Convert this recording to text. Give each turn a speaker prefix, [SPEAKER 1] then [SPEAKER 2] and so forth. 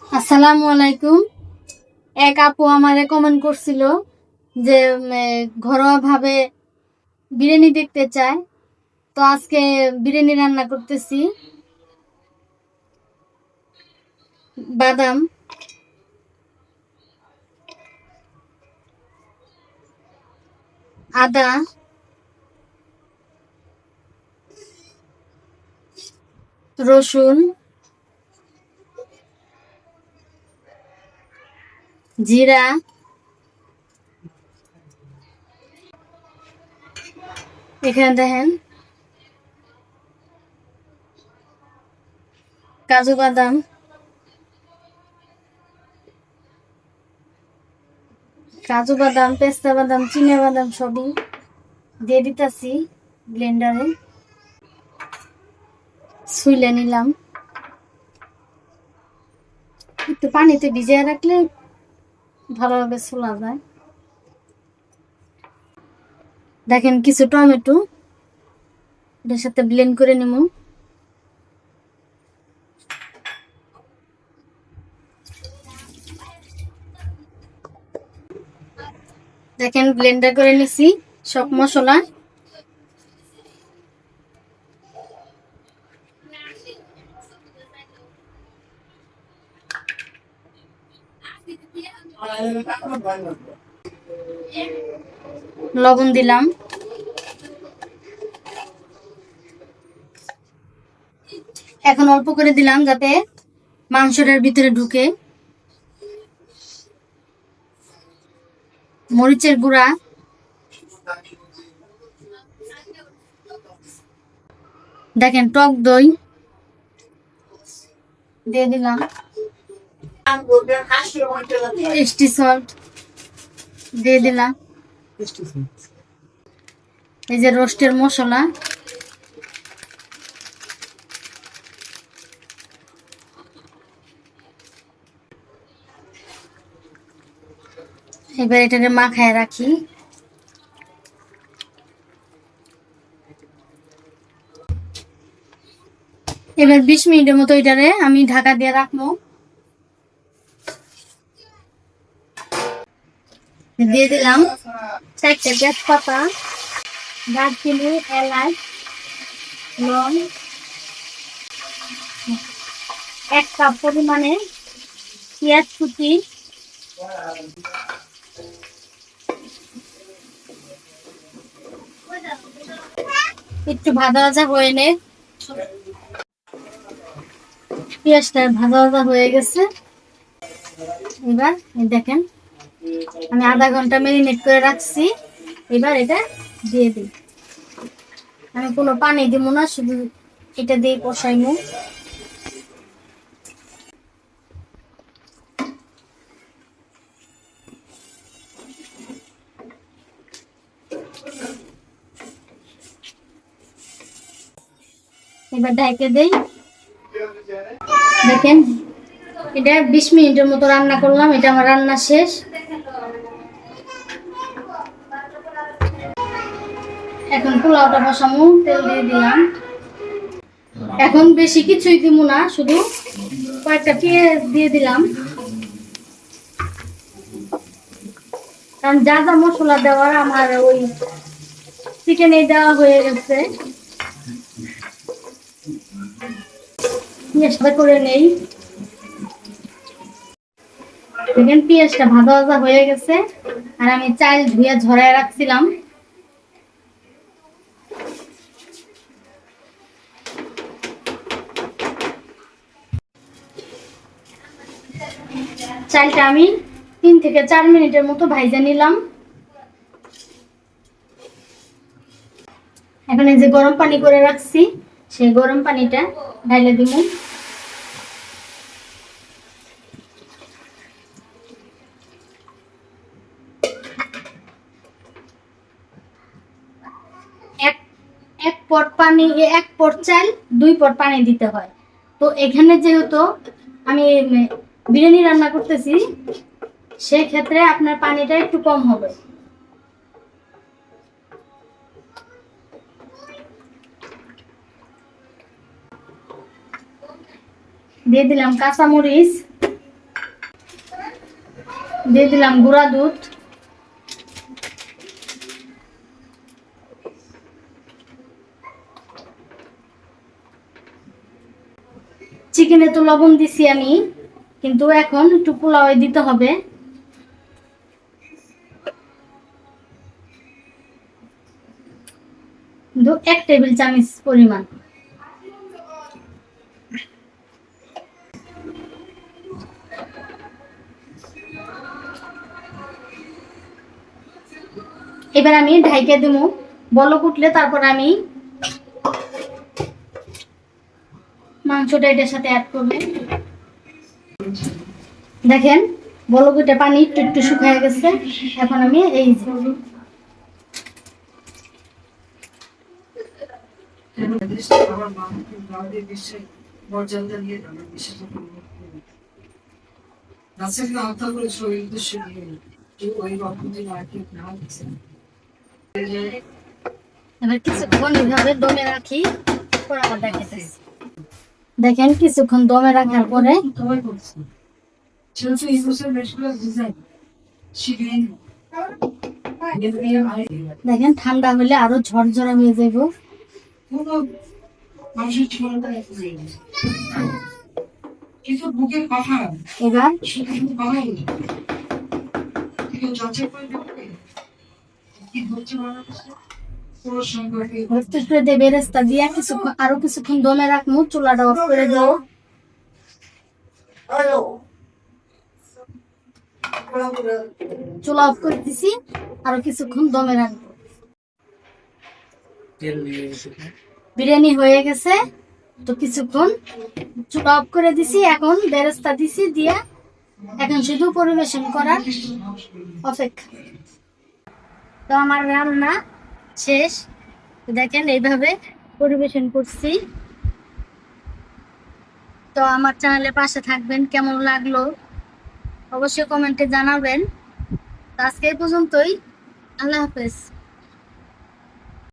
[SPEAKER 1] আসসালামু আলাইকুম। এক আপু আমারে কমেন্ট করছিল যে ঘরোয়া ভাবে বিরিয়ানি দেখতে চায়। তো আজকে বিরিয়ানি রান্না করতেছি। বাদাম। আদা। রসুন। জিরা। এখানে দেখেন। কাজু বাদাম। কাজু বাদাম, পেস্তা বাদাম, চিনে বাদাম সবই দিয়ে দিতেছি ব্লেন্ডারে। শুইলে নিলাম। একটু পানিতে ভিজিয়ে রাখলে ভালোভাবে ছোলা যায়। দেখেন কিছু টমেটো, এটার সাথে ব্লেন্ড করে নেব দেখেন ব্লেন্ডার করে নিছি সব মশলা। লবণ দিলাম। এখন অল্প করে দিলাম যাতে মাংসটার ভিতরে ঢুকে। মরিচের গুঁড়া। দেখেন টক দই। দিয়ে দিলাম। টেস্টি সল্ট দিয়ে দিলাম। এই যে রোস্টের মশলা। এবার এটাকে মাখায় রাখি। এবার বিশ মিনিটের মতো এটারে আমি ঢাকা দিয়ে রাখব। দিয়ে দিলাম। চারটে তেজপাতা, দারচিনি, এলাচ, লং, এক কাপ পরিমাণে পেঁয়াজ কুচি একটু ভাজা ভাজা হয়ে নে। পেঁয়াজটা ভাজা ভাজা হয়ে গেছে। এবার দেখেন আমি আধা ঘণ্টা মেরিনেট করে রাখছি। এবার এটা দিয়ে দিই। আমি কোনো পানি দিব না, শুধু এটা দিয়ে কষাইমু। এবার ঢেকে দেই। দেখেন, এটা বিশ মিনিটের মতো রান্না করলাম, এটা আমার রান্না শেষ। এখন পোলাওটা বসামু, তেল দিয়ে দিলাম। এখন বেশি কিছুই দিব না, শুধু কয়েকটা পেঁয়াজ দিয়ে দিলাম। কারণ যা যা মশলা দেওয়ার আমার ওই চিকেনে দেওয়া হয়ে গেছে। পেঁয়াজটা করে নেই। দেখেন, পেঁয়াজটা ভাজা ভাজা হয়ে গেছে। আর আমি চাল ধুয়ে ঝরায় রাখছিলাম। চালটা আমি তিন থেকে চার মিনিটের মতো ভাইজা নিলাম। এখন এই যে গরম পানি করে রাখছি, সেই গরম পানিটা ঢাইলে দিব। এক পট পানি, এক পট চাল, দুই পট পানি দিতে হয়। তো এখানে যেহেতু আমি বিরিয়ানি রান্না করতেছি সেই ক্ষেত্রে আপনার পানিটা একটু কম হবে। দিয়ে দিলাম কাঁচামরিচ, দিয়ে দিলাম গুঁড়া দুধ। চিকেনে তো লবণ দিছি আমি। কিন্তু এখন একটু পোলাও দিতে হবে। কিন্তু এক টেবিল চামচ পরিমাণ। এবার আমি ঢাইকে দিব। বলক উঠলে তারপর আমি মাংসটা এটার সাথে অ্যাড করবে। দেখেন বলকুটে পানি একটু একটু শুকিয়ে গেছে। এখন আমি এই কিছুক্ষণ দমে রাখি দেখেন, কিছুক্ষণ দমে রাখার পরে
[SPEAKER 2] এই বছর ডিজাইন শিখলেন
[SPEAKER 1] দেখেন ঠান্ডা হলে আরও ঝরঝরা হয়ে যাইব।
[SPEAKER 2] কিন্তু বুকের কথা
[SPEAKER 1] এবার বেরেস্তা দিয়ে কিছুক্ষণ আরও কিছুক্ষণ দমে রাখব চুলাটা অফ করে দেবো। চুলা অফ করে দিছি আরও কিছুক্ষণ দমে রাখব। বিরিয়ানি হয়ে গেছে তো কিছুক্ষণ চুলা অফ করে দিছি এখন বেরেস্তা দিছি দিয়ে এখন শুধু পরিবেশন করার অপেক্ষা। তো আমার রান্না শেষ। দেখেন এইভাবে পরিবেশন করছি। তো আমার চ্যানেলের পাশে থাকবেন কেমন লাগল? অবশ্যই কমেন্টে জানাবেন। আজকে পর্যন্তই। আল্লাহ হাফেজ।